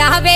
রাবে